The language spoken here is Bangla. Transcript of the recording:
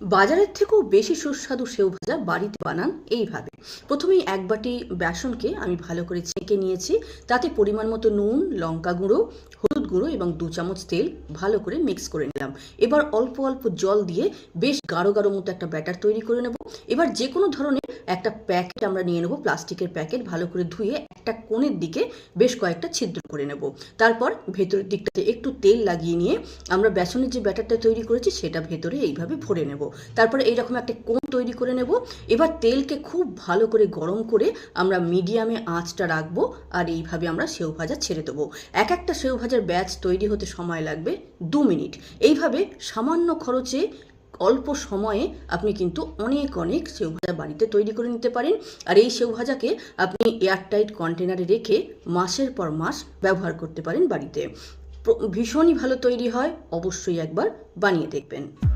বাজারের থেকেও বেশি সুস্বাদু সেও ভাজা বাড়িতে বানান এইভাবে। প্রথমেই এক বাটি বেসনকে আমি ভালো করে ছেঁকে নিয়েছি। তাতে পরিমাণ মতো নুন, লঙ্কা গুঁড়ো, হলুদ গুঁড়ো এবং দু চামচ তেল ভালো করে মিক্স করে নিলাম। এবার অল্প অল্প জল দিয়ে বেশ গাঢ় গাঢ় মতো একটা ব্যাটার তৈরি করে নেব। এবার যে কোনো ধরনের একটা প্যাকেট আমরা নিয়ে নেব, প্লাস্টিকের প্যাকেট ভালো করে ধুয়ে একটা কোণের দিকে বেশ কয়েকটা ছিদ্র করে নেব। তারপর ভেতরের দিকটাতে একটু তেল লাগিয়ে নিয়ে আমরা বেসনের যে ব্যাটারটা তৈরি করেছি, সেটা ভেতরে এইভাবে ভরে নেব। তারপরে এইরকম একটা কোণ তৈরি করে নেব। এবার তেলকে খুব ভালো করে গরম করে আমরা মিডিয়ামে আঁচটা রাখব আর এইভাবে আমরা সেও ভাজা ছেড়ে দেবো। এক একটা সেও ভাজার ব্যাচ তৈরি হতে সময় লাগবে দু মিনিট। এইভাবে সামান্য খরচে অল্প সময়ে আপনি কিন্তু অনেক অনেক সেউ ভাজা বাড়িতে তৈরি করে নিতে পারেন। আর এই সেউ ভাজাকে আপনি এয়ারটাইট কন্টেনারে রেখে মাসের পর মাস ব্যবহার করতে পারেন বাড়িতে। ভীষণই ভালো তৈরি হয়, অবশ্যই একবার বানিয়ে দেখবেন।